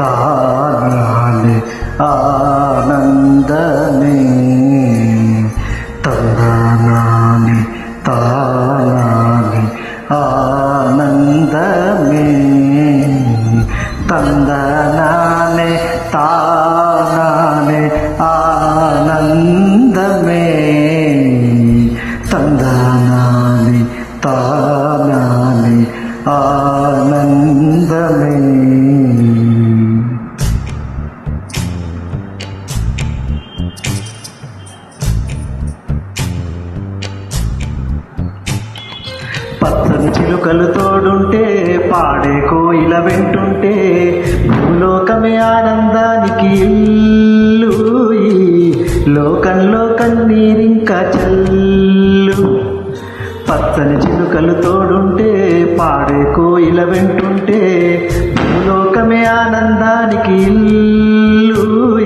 தானாலே ஆனந்தமே தானாலே தானாலே ஆனந்தமே தந்தனாலே தா పచ్చని చిలుకలు తోడుంటే పాడే కోయిల వెంటుంటే భూలోకమే ఆనందానికి ఇల్లు లోకంలో కన్నీరింకా చల్లు. పచ్చని చిలుకలు తోడుంటే పాడే కోయిల వెంటుంటే భూలోకమే ఆనందానికి ఇల్లు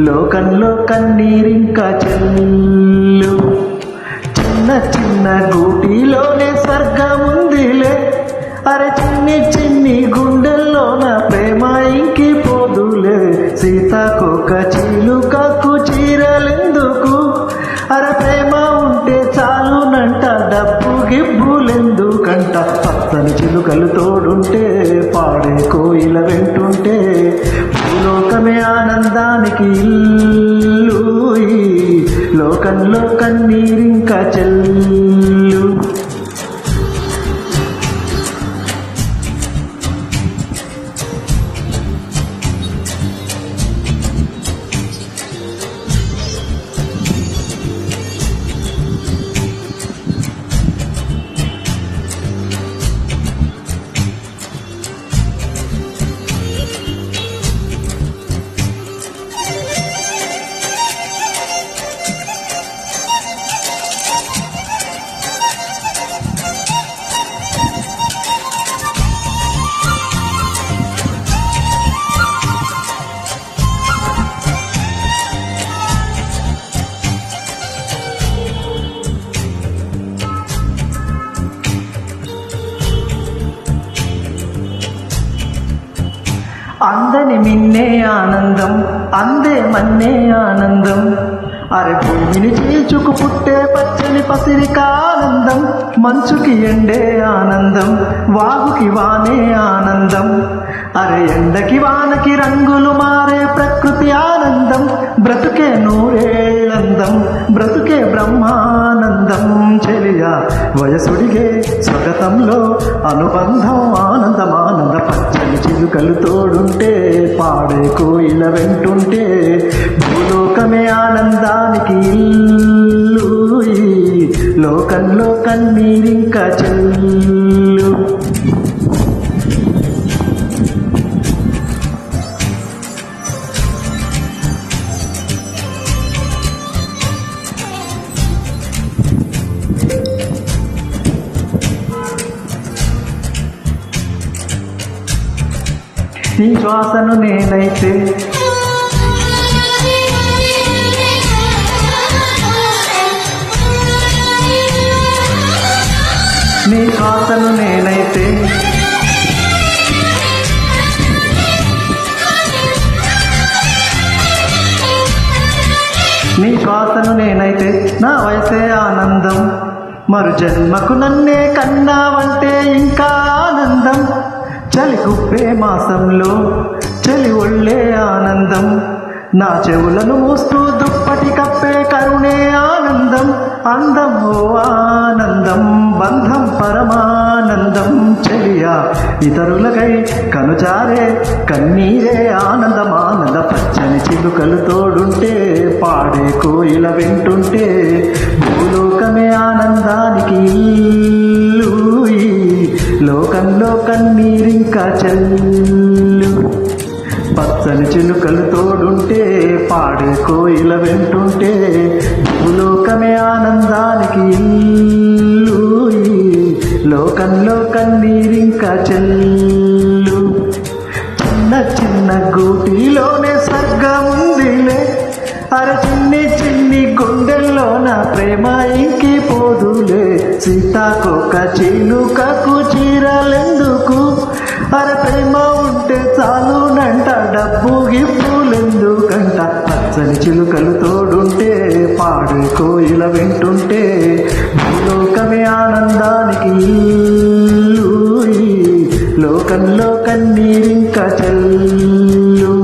లోకంలో కన్నీరింకా చల్లు. చిన్న చిన్న గూటిలో స్వర్గముందిలే. అరే చిన్ని చిన్ని గుండెల్లోన ప్రేమ ఇంకి పోదులే సీతాకోక చిలుకకు చీరలెందుకు? అరే ప్రేమ ఉంటే చాలునంట డబ్బు గిబ్బులెందుకంట? పచ్చని చిలుకలు తోడుంటే పాడే కోయిల వెంటుంటే భూలోకమే ఆనందానికి ఇల్లు లోకంలో కన్నీరింకా చెల్లు అందని మిన్నే ఆనందం అందే మన్నే ఆనందం. అరే భూమిని చీల్చుకు పుట్టే పచ్చని పసిరిక ఆనందం మంచుకి ఎండే ఆనందం వాగుకి వానే ఆనందం. అరే ఎండకి వానకి రంగులు మారే ప్రకృతి ఆనందం. బ్రతుకే నూరేళ్ళందం బ్రతుకే బ్రహ్మానందం. చెలియా వయసుడిగే స్వగతంలో అనుబంధం ఆనందమానంద పచ్చని చిలుకలు తోడుంటే పాడే కోయిల వెంటుంటే భూలోకమే ఆనందానికి ఇల్లు. లోకంలో కన్నీరింకా నీ శ్వాసను నేనైతే నీ శ్వాసను నేనైతే నీ శ్వాసను నేనైతే నా వయసే ఆనందం మరు జన్మకు నన్నే కన్నావంటే ఇంకా ఆనందం. చలి కుప్పే మాసంలో చలి ఒళ్ళే ఆనందం. నా చెవులను మూస్తూ దుప్పటి కప్పే కరుణే ఆనందం. అందం ఓ ఆనందం బంధం పరమానందం. చెలియా ఇతరులకై కనుచారే కన్నీరే ఆనందమానంద పచ్చని చిలుకలు తోడుంటే పాడే కోయిల వింటుంటే భూలోకమే ఆనందానికి లోకంలో కన్నీరింకా చెల్లు. పచ్చని చిలుకలు తోడుంటే పాడే కోయిల వెంటుంటే భూలోకమే ఆనందానికి ఇల్లు. లోకంలో కన్నీరింకా చెల్లు. చిన్న చిన్న గూటిలోనే స్వర్గముందిలే అర చిన్ని చిన్న నీ గుండెల్లో నా ప్రేమ ఇంకి పోదులే సీతాకొక చిలుకకు చీరలెందుకు? అర ప్రేమ ఉంటే చాలు నంట డబ్బు గిప్పులెందుకంట పచ్చని చిలుకలు తోడుంటే పాడు కోయిల వింటుంటే లోకమే ఆనందానికి లోకంలో కన్నీరింక చెల్లు.